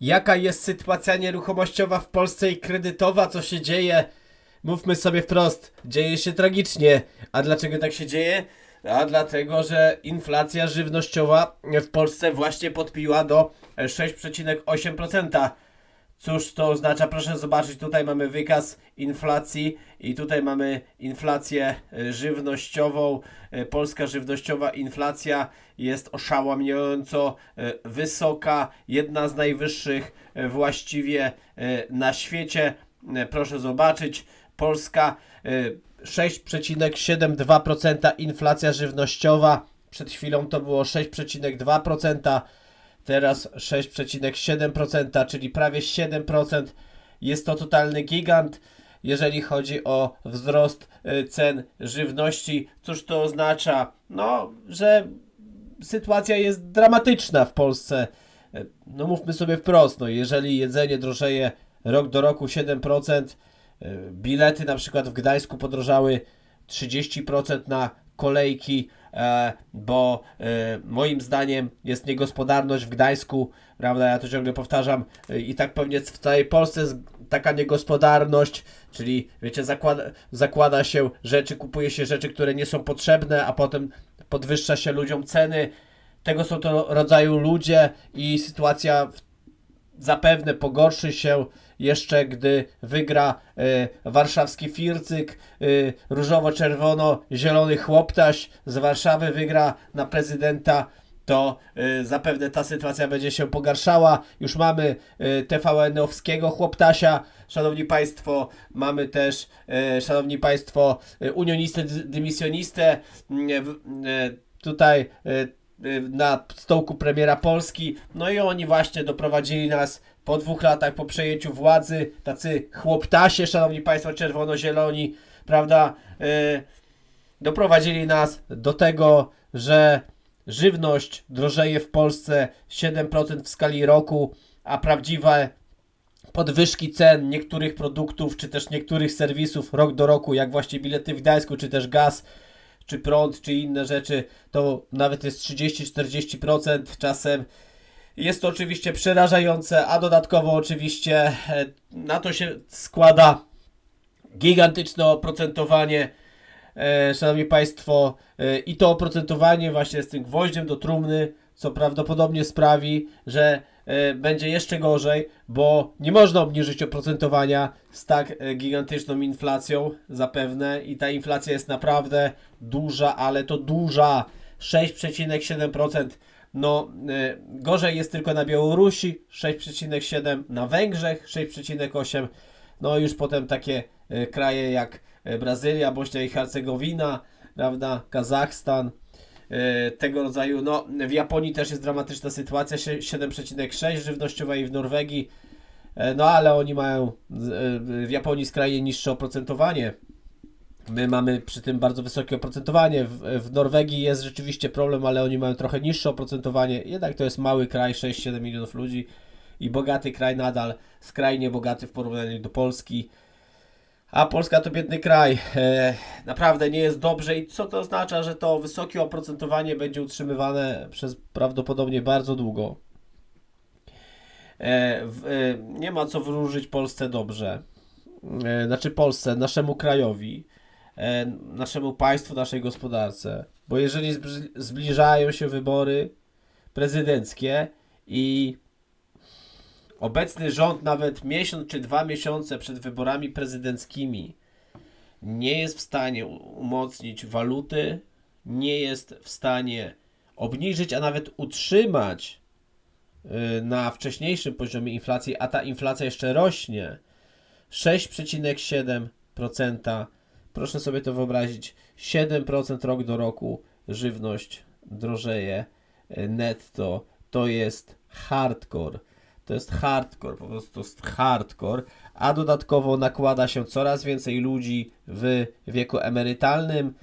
Jaka jest sytuacja nieruchomościowa w Polsce i kredytowa? Co się dzieje? Mówmy sobie wprost, dzieje się tragicznie. A dlaczego tak się dzieje? A dlatego, że inflacja żywnościowa w Polsce właśnie podbiła do 6,8%. Cóż to oznacza? Proszę zobaczyć, tutaj mamy wykaz inflacji i tutaj mamy inflację e, żywnościową. E, Polska żywnościowa inflacja jest oszałamiająco e, wysoka, jedna z najwyższych właściwie na świecie. Proszę zobaczyć, Polska e, 6,72% inflacja żywnościowa. Przed chwilą to było 6,2%. Teraz 6,7%, czyli prawie 7%. Jest to totalny gigant, jeżeli chodzi o wzrost y, cen żywności. Cóż to oznacza? No, że sytuacja jest dramatyczna w Polsce. Y, No mówmy sobie wprost, no jeżeli jedzenie drożeje rok do roku 7%, y, bilety na przykład w Gdańsku podrożały 30% na kolejki, bo e, moim zdaniem jest niegospodarność w Gdańsku, prawda, ja to ciągle powtarzam. E, i tak pewnie w całej Polsce jest taka niegospodarność, czyli wiecie, zakłada, zakłada się rzeczy, kupuje się rzeczy, które nie są potrzebne, a potem podwyższa się ludziom ceny, tego są to rodzaju ludzie i sytuacja w zapewne pogorszy się jeszcze, gdy wygra e, warszawski Fircyk, e, różowo-czerwono-zielony chłoptaś z Warszawy wygra na prezydenta, to e, zapewne ta sytuacja będzie się pogarszała. Już mamy e, TVN-owskiego chłoptasia, szanowni państwo, mamy też, e, szanowni państwo, e, unionistę, dy- dymisjonistę, w- e, tutaj y, na stołku premiera Polski. No i oni właśnie doprowadzili nas po dwóch latach po przejęciu władzy, tacy chłoptasie, szanowni państwo, czerwono-zieloni, prawda? y, Doprowadzili nas do tego, że żywność drożeje w Polsce 7% w skali roku, a prawdziwe podwyżki cen niektórych produktów, czy też niektórych serwisów rok do roku, jak właśnie bilety w Gdańsku, czy też gaz, czy prąd, czy inne rzeczy, to nawet jest 30-40% czasem. Jest to oczywiście przerażające, a dodatkowo oczywiście e, na to się składa gigantyczne oprocentowanie, e, szanowni państwo, e, i to oprocentowanie właśnie z tym gwoździem do trumny, co prawdopodobnie sprawi, że będzie jeszcze gorzej, bo nie można obniżyć oprocentowania z tak e, gigantyczną inflacją zapewne i ta inflacja jest naprawdę duża, ale to duża. 6,7%. No, e, gorzej jest tylko na Białorusi 6,7, na Węgrzech 6,8, no już potem takie e, kraje jak e, Brazylia, Bośnia i Hercegowina, prawda, Kazachstan, e, tego rodzaju. No, w Japonii też jest dramatyczna sytuacja, sie- 7,6 żywnościowa i w Norwegii, e, no ale oni mają e, w Japonii skrajnie niższe oprocentowanie. My mamy przy tym bardzo wysokie oprocentowanie. W, w Norwegii jest rzeczywiście problem, ale oni mają trochę niższe oprocentowanie. Jednak to jest mały kraj, 6-7 milionów ludzi i bogaty kraj nadal, skrajnie bogaty w porównaniu do Polski. A Polska to biedny kraj. E, naprawdę nie jest dobrze. I co to oznacza, że to wysokie oprocentowanie będzie utrzymywane przez prawdopodobnie bardzo długo. E, w, e, nie ma co wróżyć Polsce dobrze. E, znaczy Polsce, naszemu krajowi, e, naszemu państwu, naszej gospodarce. Bo jeżeli zbliżają się wybory prezydenckie i obecny rząd nawet miesiąc czy dwa miesiące przed wyborami prezydenckimi nie jest w stanie umocnić waluty, nie jest w stanie obniżyć, a nawet utrzymać y, na wcześniejszym poziomie inflacji, a ta inflacja jeszcze rośnie 6,7%. Proszę sobie to wyobrazić. 7% rok do roku żywność drożeje y, netto. To jest hardcore. To jest hardcore, po prostu to jest hardcore, a dodatkowo nakłada się coraz więcej ludzi w wieku emerytalnym.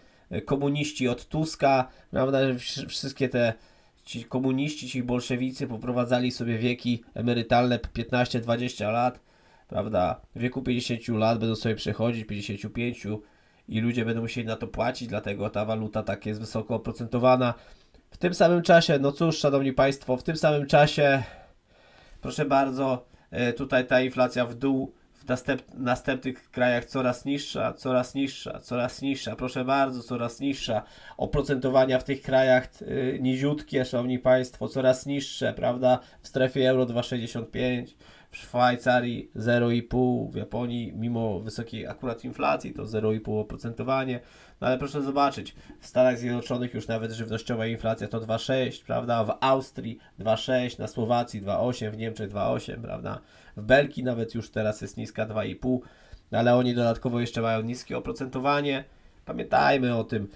Komuniści od Tuska, prawda, wszystkie te ci komuniści, ci bolszewicy poprowadzali sobie wieki emerytalne 15-20 lat, prawda? W wieku 50 lat będą sobie przechodzić, 55 i ludzie będą musieli na to płacić, dlatego ta waluta tak jest wysoko oprocentowana. W tym samym czasie, no cóż, szanowni państwo, w tym samym czasie Proszę bardzo, e, tutaj ta inflacja w dół, w następ, następnych krajach coraz niższa, coraz niższa, coraz niższa, proszę bardzo, coraz niższa. Oprocentowania w tych krajach y, niziutkie, szanowni państwo, coraz niższe, prawda? W strefie euro 2,65, w Szwajcarii 0,5, w Japonii mimo wysokiej akurat inflacji to 0,5 oprocentowanie. No ale proszę zobaczyć, w Stanach Zjednoczonych już nawet żywnościowa inflacja to 2,6, prawda? W Austrii 2,6, na Słowacji 2,8, w Niemczech 2,8, prawda? W Belgii nawet już teraz jest niska 2,5, ale oni dodatkowo jeszcze mają niskie oprocentowanie. Pamiętajmy o tym,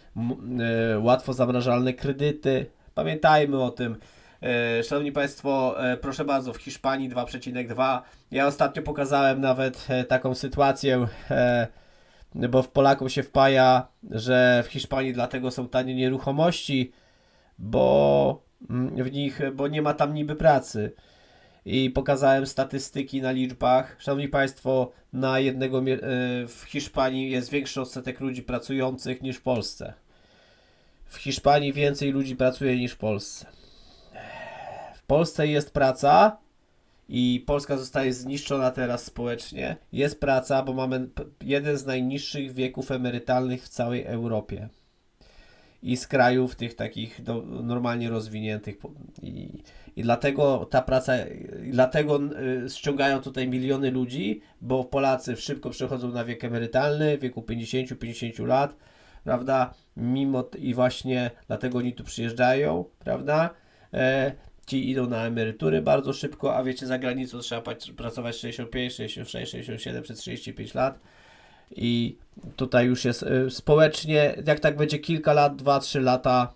e, łatwo zamrażalne kredyty, pamiętajmy o tym. E, Szanowni Państwo, e, proszę bardzo, w Hiszpanii 2,2. Ja ostatnio pokazałem nawet taką sytuację, bo w Polaków się wpaja, że w Hiszpanii dlatego są tanie nieruchomości, bo w nich, bo nie ma tam niby pracy. I pokazałem statystyki na liczbach. Szanowni Państwo, na jednego e, w Hiszpanii jest większy odsetek ludzi pracujących niż w Polsce. W Hiszpanii więcej ludzi pracuje niż w Polsce. W Polsce jest praca i Polska zostaje zniszczona teraz społecznie. Jest praca, bo mamy jeden z najniższych wieków emerytalnych w całej Europie. I z krajów tych takich do, normalnie rozwiniętych. I, I dlatego ta praca, dlatego y, ściągają tutaj miliony ludzi, bo Polacy szybko przechodzą na wiek emerytalny, w wieku 50-50 lat, prawda? Mimo i właśnie dlatego oni tu przyjeżdżają, prawda? E, ci idą na emerytury bardzo szybko, a wiecie, za granicą trzeba pracować 65, 66, 67 przez 35 lat. I tutaj już jest y, społecznie, jak tak będzie kilka lat, 2-3 lata,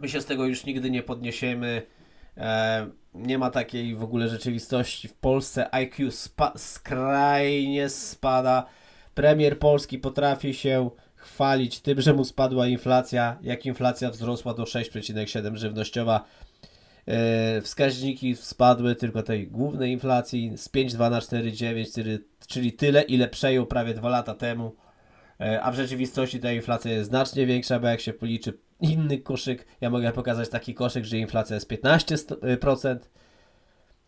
my się z tego już nigdy nie podniesiemy. E, nie ma takiej w ogóle rzeczywistości. W Polsce IQ spa- skrajnie spada. Premier Polski potrafi się chwalić tym, że mu spadła inflacja, jak inflacja wzrosła do 6,7 żywnościowa. E, wskaźniki spadły tylko tej głównej inflacji z 5,2 na 4,9, czyli- tyle, ile przejął prawie 2 lata temu. E, A w rzeczywistości ta inflacja jest znacznie większa, bo jak się policzy inny koszyk, ja mogę pokazać taki koszyk, że inflacja jest 15%.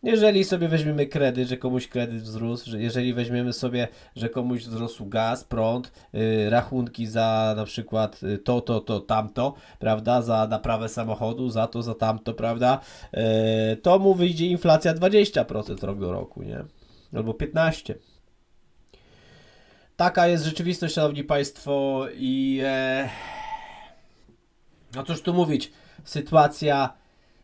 Jeżeli sobie weźmiemy kredyt, że komuś kredyt wzrósł, że jeżeli weźmiemy sobie, że komuś wzrósł gaz, prąd, y, rachunki za na przykład y, to, to, to, tamto, prawda, za naprawę samochodu, za to, za tamto, prawda, y, to mu wyjdzie inflacja 20% rok do roku, nie? Albo 15%. Taka jest rzeczywistość, szanowni państwo, i e, no cóż tu mówić, sytuacja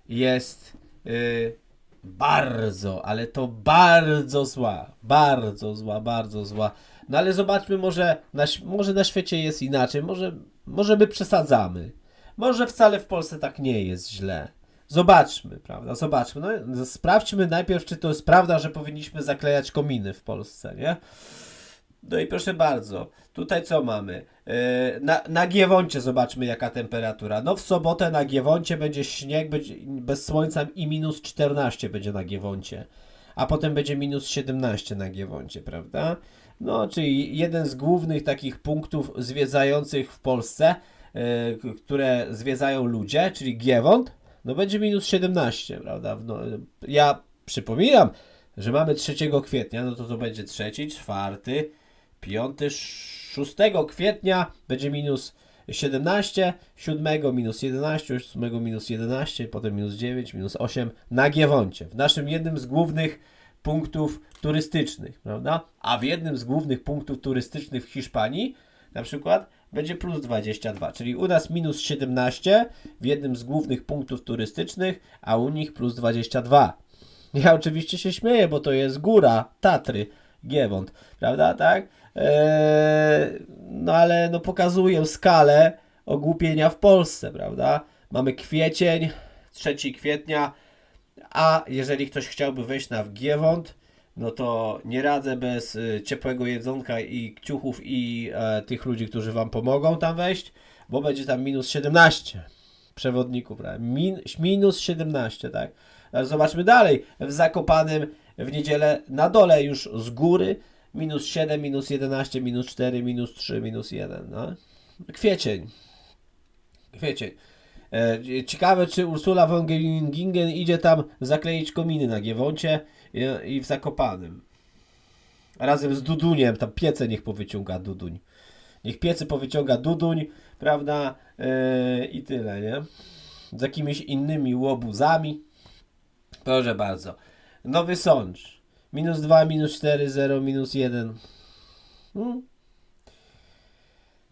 jest y, bardzo, ale to bardzo zła, bardzo zła, bardzo zła. No ale zobaczmy, może na, może na świecie jest inaczej, może, może my przesadzamy. Może wcale w Polsce tak nie jest źle. Zobaczmy, prawda? Zobaczmy. No, sprawdźmy najpierw, czy to jest prawda, że powinniśmy zaklejać kominy w Polsce, nie? No i proszę bardzo, tutaj co mamy? Yy, Na, na Giewoncie zobaczmy jaka temperatura. No w sobotę na Giewoncie będzie śnieg, będzie bez słońca i minus 14 będzie na Giewoncie. A potem będzie minus 17 na Giewoncie, prawda? No, czyli jeden z głównych takich punktów zwiedzających w Polsce, yy, które zwiedzają ludzie, czyli Giewont, no będzie minus 17, prawda? No, ja przypominam, że mamy 3 kwietnia, no to to będzie 3, 4, 5, 6 kwietnia będzie minus 17, 7 minus 11, 8 minus 11, potem minus 9, minus 8 na Giewoncie, w naszym jednym z głównych punktów turystycznych, prawda? A w jednym z głównych punktów turystycznych w Hiszpanii na przykład będzie plus 22, czyli u nas minus 17 w jednym z głównych punktów turystycznych, a u nich plus 22. Ja oczywiście się śmieję, bo to jest góra, Tatry, Giewont, prawda, tak? Eee, no ale no pokazuję skalę ogłupienia w Polsce, prawda? Mamy kwiecień, 3 kwietnia, a jeżeli ktoś chciałby wejść na Giewont, no to nie radzę bez y, ciepłego jedzonka i kciuchów i e, tych ludzi, którzy Wam pomogą tam wejść, bo będzie tam minus 17 przewodników, prawda? Min, minus 17, tak? Zobaczmy dalej. W Zakopanym w niedzielę na dole już z góry minus 7, minus 11, minus 4, minus 3, minus 1. No. Kwiecień. Kwiecień. E, ciekawe, czy Ursula von Gingen idzie tam zakleić kominy na Giewoncie i, w Zakopanym. Razem z Duduniem, tam piece niech powyciąga Duduń. Niech piece powyciąga Duduń, prawda? E, I tyle, nie? Z jakimiś innymi łobuzami. Proszę bardzo. Nowy Sącz. Minus 2, minus 4, 0, minus 1. Hmm.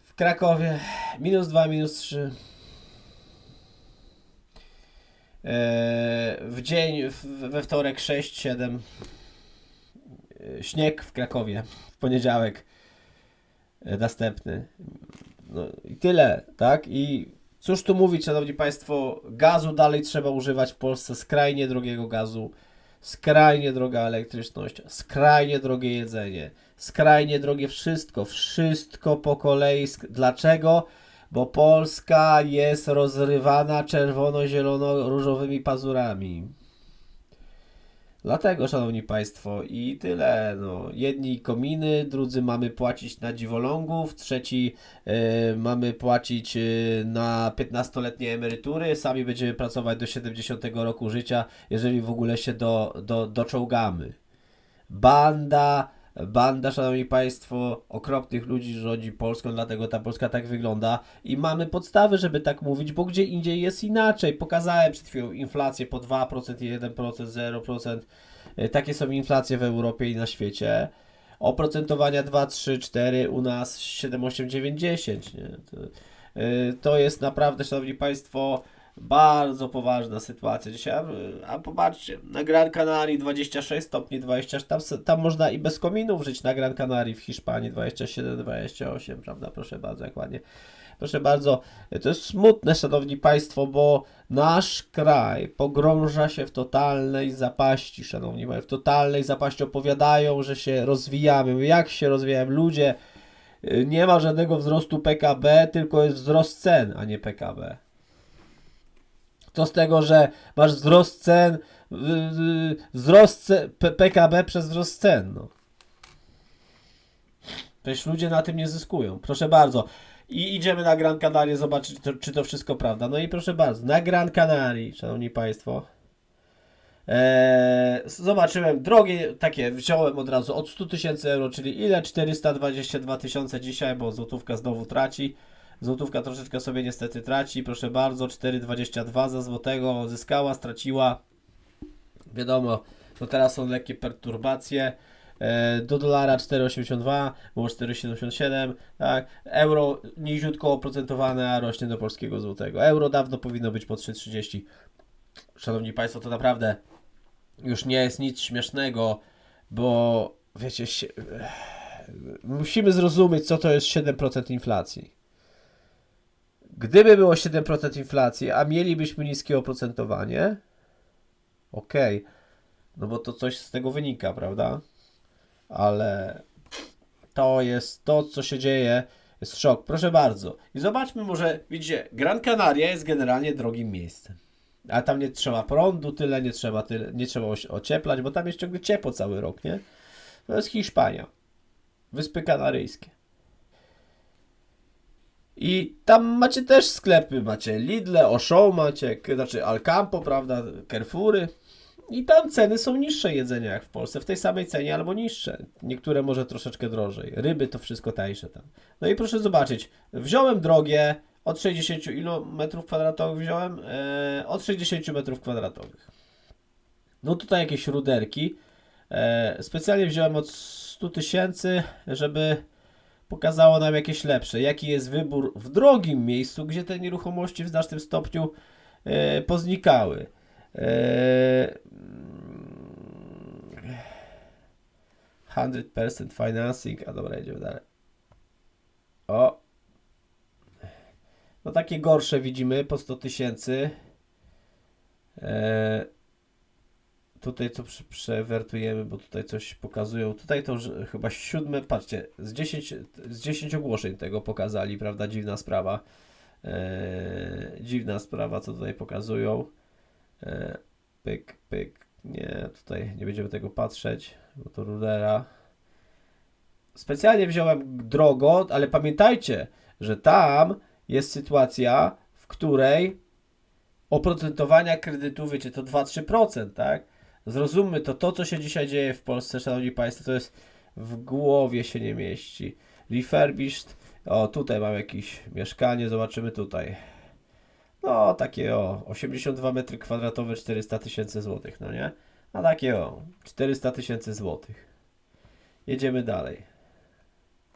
W Krakowie minus 2, minus 3. Eee, w dzień, we wtorek 6, 7. Eee, Śnieg w Krakowie w poniedziałek. Eee, Następny. No i tyle, tak? I cóż tu mówić, szanowni państwo, gazu dalej trzeba używać w Polsce, skrajnie drogiego gazu, skrajnie droga elektryczność, skrajnie drogie jedzenie, skrajnie drogie wszystko, wszystko po kolei. Dlaczego? Bo Polska jest rozrywana czerwono-zielono-różowymi pazurami. Dlatego, szanowni państwo, i tyle. No. Jedni kominy, drudzy mamy płacić na dziwolągów, trzeci e, mamy płacić e, na 15-letnie emerytury, sami będziemy pracować do 70 roku życia, jeżeli w ogóle się do, do, doczołgamy. Banda, banda, szanowni państwo, okropnych ludzi rządzi Polską, dlatego ta Polska tak wygląda i mamy podstawy, żeby tak mówić, bo gdzie indziej jest inaczej. Pokazałem przed chwilą inflację po 2% i 1%, 0%. E, Takie są inflacje w Europie i na świecie. Oprocentowania 2, 3, 4, u nas 7, 8, 9, 10. Nie? To, e, to jest naprawdę, szanowni państwo, bardzo poważna sytuacja dzisiaj. A, popatrzcie, na Gran Canaria 26 stopni, 20, tam, tam można i bez kominów żyć na Gran Canaria w Hiszpanii 27, 28, prawda? Proszę bardzo, jak ładnie. Proszę bardzo, to jest smutne, szanowni państwo, bo nasz kraj pogrąża się w totalnej zapaści, szanowni państwo, w totalnej zapaści. Opowiadają, że się rozwijamy. Jak się rozwijają ludzie? y, Nie ma żadnego wzrostu PKB, tylko jest wzrost cen, a nie PKB. To z tego, że masz wzrost cen, y, y, wzrost PKB przez wzrost cen. No. Przecież ludzie na tym nie zyskują. Proszę bardzo. I idziemy na Gran Canaria zobaczyć, to, czy to wszystko prawda. No i proszę bardzo, na Gran Canaria, szanowni państwo, Eee, zobaczyłem drogie takie, wziąłem od razu od 100 tysięcy euro, czyli ile? 422 tysiące dzisiaj, bo złotówka znowu traci. Złotówka troszeczkę sobie niestety traci, proszę bardzo, 4,22 za złotego zyskała, straciła. Wiadomo, no teraz są lekkie perturbacje. E, Do dolara 4,82, było 4,77, tak. Euro niziutko oprocentowane, a rośnie do polskiego złotego. Euro dawno powinno być po 3,30. Szanowni Państwo, to naprawdę już nie jest nic śmiesznego, bo wiecie, się, musimy zrozumieć, co to jest 7% inflacji. Gdyby było 7% inflacji, a mielibyśmy niskie oprocentowanie, okej, no bo to coś z tego wynika, prawda? Ale to jest to, co się dzieje, jest szok. Proszę bardzo. I zobaczmy może, widzicie, Gran Canaria jest generalnie drogim miejscem. A tam nie trzeba prądu tyle, nie trzeba tyle, nie trzeba ocieplać, bo tam jest ciągle ciepło cały rok, nie? To jest Hiszpania. Wyspy Kanaryjskie. I tam macie też sklepy, macie Lidle, Auchan macie, znaczy Alcampo, prawda, Carrefoury. I tam ceny są niższe jedzenia jak w Polsce, w tej samej cenie albo niższe. Niektóre może troszeczkę drożej. Ryby to wszystko tańsze tam. No i proszę zobaczyć, wziąłem drogie, od 60 ilu metrów kwadratowych wziąłem? E, od 60 metrów kwadratowych. No tutaj jakieś ruderki. E, specjalnie wziąłem od 100 tysięcy, żeby pokazało nam jakieś lepsze. Jaki jest wybór w drogim miejscu, gdzie te nieruchomości w znacznym stopniu e, poznikały. E, mm, 100% financing, a dobra, idziemy dalej. O, no takie gorsze widzimy po 100 tysięcy. Eee, tutaj co prze, przewertujemy, bo tutaj coś pokazują. Tutaj to że chyba siódme, patrzcie, z 10, z 10 ogłoszeń tego pokazali, prawda? Dziwna sprawa. Eee, dziwna sprawa, co tutaj pokazują. Eee, pyk, pyk. Nie, tutaj nie będziemy tego patrzeć, bo to rudera. Specjalnie wziąłem drogo, ale pamiętajcie, że tam jest sytuacja, w której oprocentowania kredytu, wiecie, to 2-3%, tak? Zrozummy to, to co się dzisiaj dzieje w Polsce, szanowni państwo, to jest w głowie się nie mieści. Refurbished, o tutaj mam jakieś mieszkanie, zobaczymy tutaj. No, takie o, 82 metry kwadratowe, 400 tysięcy złotych, no nie? A takie o, 400 tysięcy złotych. Jedziemy dalej.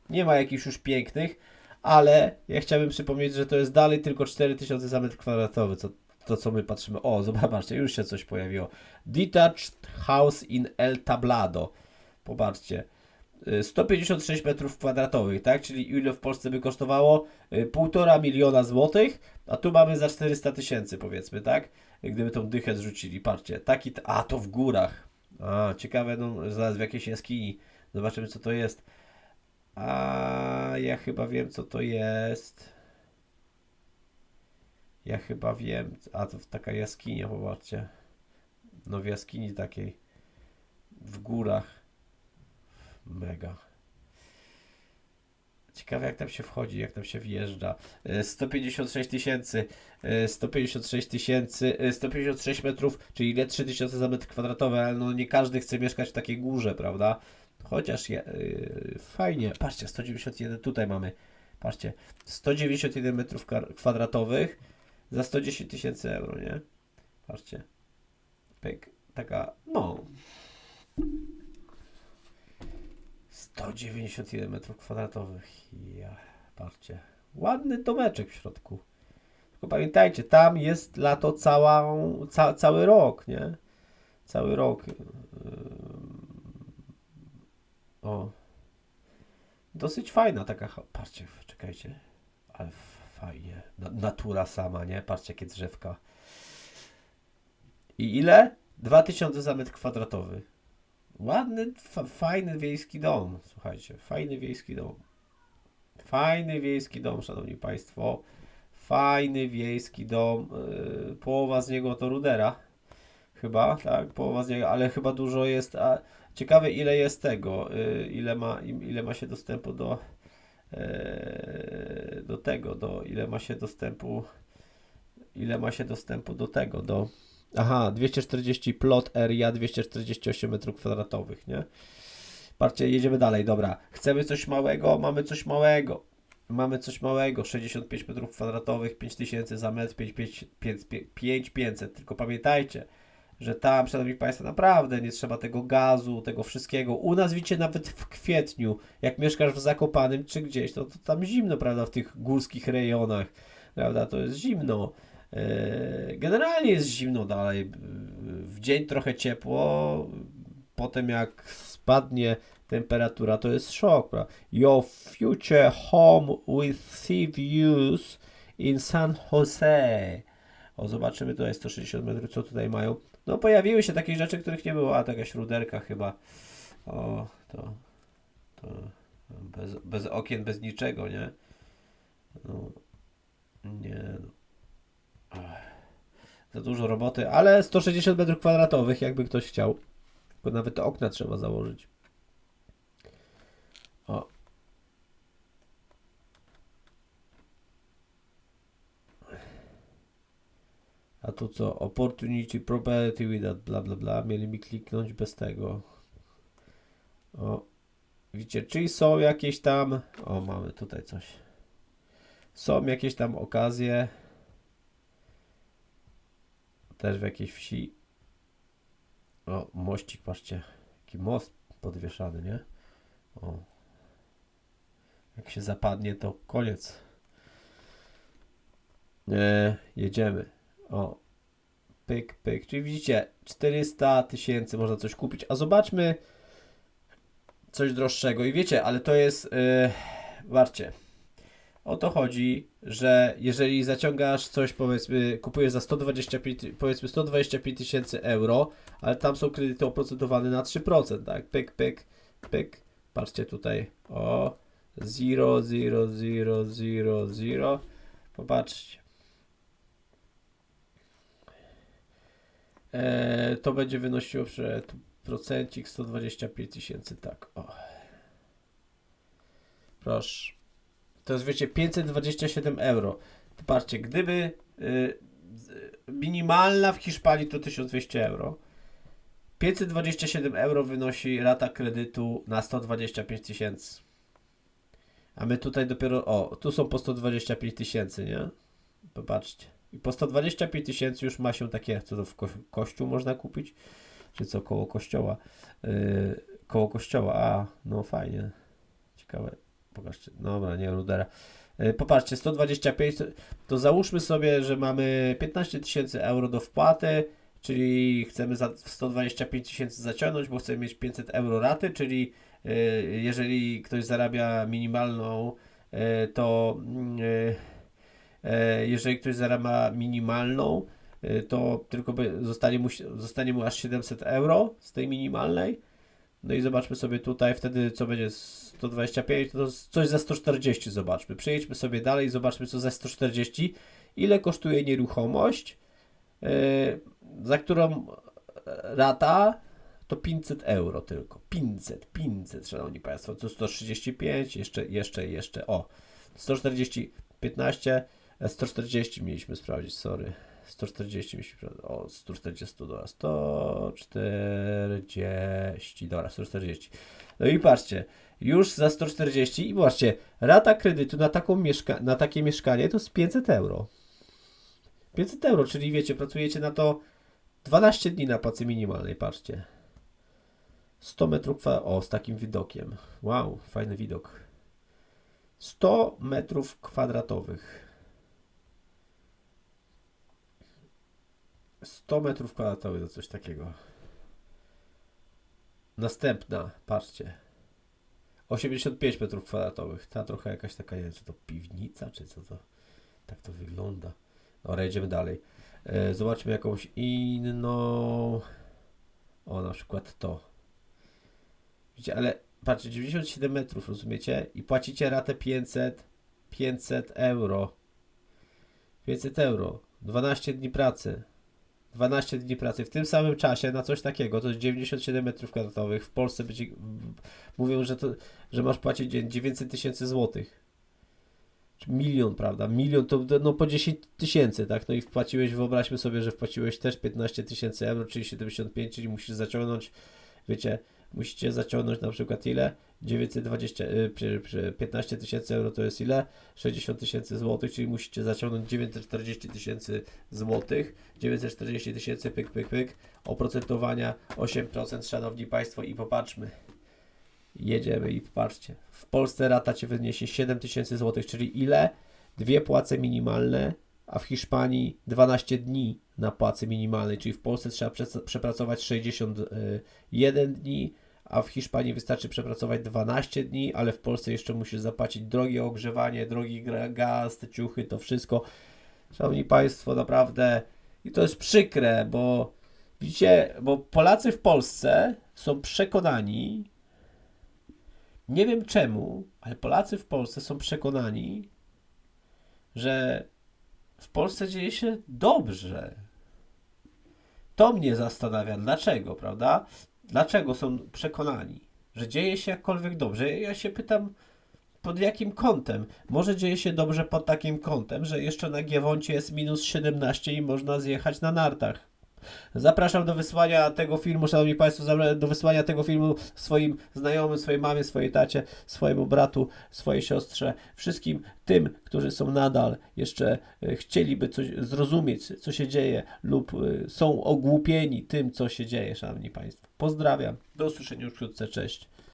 Nie ma jakichś już pięknych, ale ja chciałbym przypomnieć, że to jest dalej tylko 4000 za metr kwadratowy, co, to co my patrzymy. O, zobaczcie, już się coś pojawiło. Detached House in El Tablado. Popatrzcie. Y, 156 metrów kwadratowych, tak? Czyli ile w Polsce by kosztowało? Y, Półtora miliona złotych, a tu mamy za 400 tysięcy powiedzmy, tak? Gdyby tą dychę zrzucili, patrzcie. Taki, a to w górach. A, ciekawe, no zaraz w jakiejś jaskini. Zobaczymy co to jest. A ja chyba wiem, co to jest. Ja chyba wiem. A to taka jaskinia, popatrzcie. No w jaskini takiej. W górach. Mega. Ciekawe jak tam się wchodzi, jak tam się wjeżdża. E, 156 tysięcy, e, 156 tysięcy, e, 156 metrów, czyli ile 3000 za metr kwadratowy, ale no nie każdy chce mieszkać w takiej górze, prawda? Chociaż je, yy, fajnie. Patrzcie, 191 tutaj mamy. Patrzcie, 191 metrów kwadratowych za 110 tysięcy euro, nie? Patrzcie. Pyk. Taka, no. 191 metrów kwadratowych. Ja, patrzcie. Ładny domeczek w środku. Tylko pamiętajcie, tam jest lato całą, ca, cały rok, nie? Cały rok. Yy, o. Dosyć fajna taka. Patrzcie, czekajcie. Ale fajnie. Na, natura sama, nie? Patrzcie, jakie drzewka. I ile? 2000 za metr kwadratowy. Ładny, fa, fajny wiejski dom. Słuchajcie, fajny wiejski dom. Fajny wiejski dom, szanowni państwo. Fajny wiejski dom. Yy, połowa z niego to rudera. Chyba, tak, połowa z niego, ale chyba dużo jest. A ciekawe ile jest tego, y, ile ma, ile ma się dostępu do do tego, do ile ma się dostępu ile ma się dostępu do tego, do aha, 240 plot area, 248 metrów kwadratowych, nie? Patrzcie, jedziemy dalej, dobra. Chcemy coś małego, mamy coś małego. Mamy coś małego, 65 metrów kwadratowych, 5000 za metr, 5500. Tylko pamiętajcie, że tam, szanowni państwo, naprawdę nie trzeba tego gazu, tego wszystkiego. U nas widzicie nawet w kwietniu, jak mieszkasz w Zakopanym czy gdzieś, to, to tam zimno, prawda, w tych górskich rejonach, prawda, to jest zimno. Eee, Generalnie jest zimno dalej. W dzień trochę ciepło, potem jak spadnie temperatura, to jest szok. Prawda? Your future home with sea views in San Jose. O, zobaczymy tutaj 160 metrów, co tutaj mają. No, pojawiły się takie rzeczy, których nie było. A, taka śruderka chyba. O, to. to bez, bez okien, bez niczego, nie? No, nie. No. Za dużo roboty, ale 160 metrów kwadratowych, jakby ktoś chciał. Tylko nawet okna trzeba założyć. A tu co? Opportunity property without bla bla bla. Mieli mi kliknąć bez tego. O. Widzicie, czyli są jakieś tam. O, mamy tutaj coś. Są jakieś tam okazje. Też w jakiejś wsi. O, mościk, patrzcie. Jaki most podwieszany, nie? O. Jak się zapadnie, to koniec. Nie, jedziemy. O. Pyk, pyk. Czyli widzicie, 400 tysięcy można coś kupić. A zobaczmy coś droższego. I wiecie, ale to jest. Yy, warcie. O to chodzi, że jeżeli zaciągasz coś, powiedzmy, kupujesz za 125, powiedzmy 125 tysięcy euro, ale tam są kredyty oprocentowane na 3%, tak? Pyk, pyk, pyk. Patrzcie tutaj. O, 0, 0, 0, 0, 0. Popatrzcie. E, to będzie wynosiło przy tu procencik 125 tysięcy, tak. O. Proszę. To jest, wiecie, 527 euro. Popatrzcie, gdyby y, minimalna w Hiszpanii to 1200 euro. 527 euro wynosi rata kredytu na 125 tysięcy. A my tutaj dopiero, o, tu są po 125 tysięcy, nie? Popatrzcie. I po 125 tysięcy już ma się takie, co to w ko kościół można kupić? Czy co, koło kościoła? Yy, koło kościoła, a, no fajnie. Ciekawe. Pokażcie. Dobra, nie, Rudera. Yy, popatrzcie, 125, to, to załóżmy sobie, że mamy 15 tysięcy euro do wpłaty, czyli chcemy za 125 tysięcy zaciągnąć, bo chcemy mieć 500 euro raty, czyli yy, jeżeli ktoś zarabia minimalną, yy, to yy, jeżeli ktoś zarabia minimalną, e, to tylko zostanie mu, zostanie mu aż 700 euro z tej minimalnej. No i zobaczmy sobie tutaj, wtedy co będzie 125, to coś za 140 zobaczmy. Przejdźmy sobie dalej, zobaczmy co za 140. Ile kosztuje nieruchomość, e, za którą rata to 500 euro tylko. 500, 500, szanowni państwo. To 135, jeszcze, jeszcze, jeszcze. O, 140, 15, e, 140 mieliśmy sprawdzić, sorry. 140 mieliśmy sprawdzić. O, 140 dolarów. 140 dolarów, 140. No i patrzcie, już za 140 i patrzcie, rata kredytu na, taką mieszka na takie mieszkanie to jest 500 euro. 500 euro, czyli wiecie, pracujecie na to 12 dni na płacy minimalnej, patrzcie. 100 metrów kwadratowych, o, z takim widokiem. Wow, fajny widok. 100 metrów kwadratowych. 100 metrów kwadratowych to coś takiego. Następna, patrzcie. 85 metrów kwadratowych. Ta trochę jakaś taka, nie wiem, co to piwnica, czy co to. Tak to wygląda. Dobra, jedziemy dalej. E, zobaczmy jakąś inną. O, na przykład to. Widzicie, ale patrzcie, 97 metrów, rozumiecie? I płacicie ratę 500, 500 euro. 500 euro. 12 dni pracy. 12 dni pracy. W tym samym czasie na coś takiego, to jest 97 metrów kwadratowych. W Polsce będzie, mówią, że, to, że masz płacić dzień 900 tysięcy złotych. Milion, prawda? Milion to no po 10 tysięcy, tak? No i wpłaciłeś, wyobraźmy sobie, że wpłaciłeś też 15 tysięcy euro, czyli 75, czyli musisz zaciągnąć, wiecie, musicie zaciągnąć na przykład ile? 920, y, przy- przy 15 tysięcy euro to jest ile? 60 tysięcy złotych, czyli musicie zaciągnąć 940 tysięcy złotych. 940 tysięcy, pyk, pyk, pyk. Oprocentowania 8%, szanowni państwo, i popatrzmy. Jedziemy i popatrzcie. W Polsce rata cię wyniesie 7 tysięcy złotych, czyli ile? Dwie płace minimalne, a w Hiszpanii 12 dni na płacy minimalnej, czyli w Polsce trzeba prze- przepracować 61 dni, a w Hiszpanii wystarczy przepracować 12 dni, ale w Polsce jeszcze musisz zapłacić drogie ogrzewanie, drogi gaz, te ciuchy, to wszystko. Szanowni Państwo, naprawdę i to jest przykre, bo widzicie, bo Polacy w Polsce są przekonani, nie wiem czemu, ale Polacy w Polsce są przekonani, że w Polsce dzieje się dobrze. To mnie zastanawia, dlaczego, prawda? Dlaczego są przekonani, że dzieje się jakkolwiek dobrze? Ja się pytam, pod jakim kątem? Może dzieje się dobrze pod takim kątem, że jeszcze na Giewoncie jest minus 17 i można zjechać na nartach. Zapraszam do wysłania tego filmu, szanowni państwo, do wysłania tego filmu swoim znajomym, swojej mamie, swojej tacie, swojemu bratu, swojej siostrze, wszystkim tym, którzy są nadal jeszcze e, chcieliby coś zrozumieć, co się dzieje lub e, są ogłupieni tym, co się dzieje, szanowni państwo. Pozdrawiam. Do usłyszenia już wkrótce. Cześć.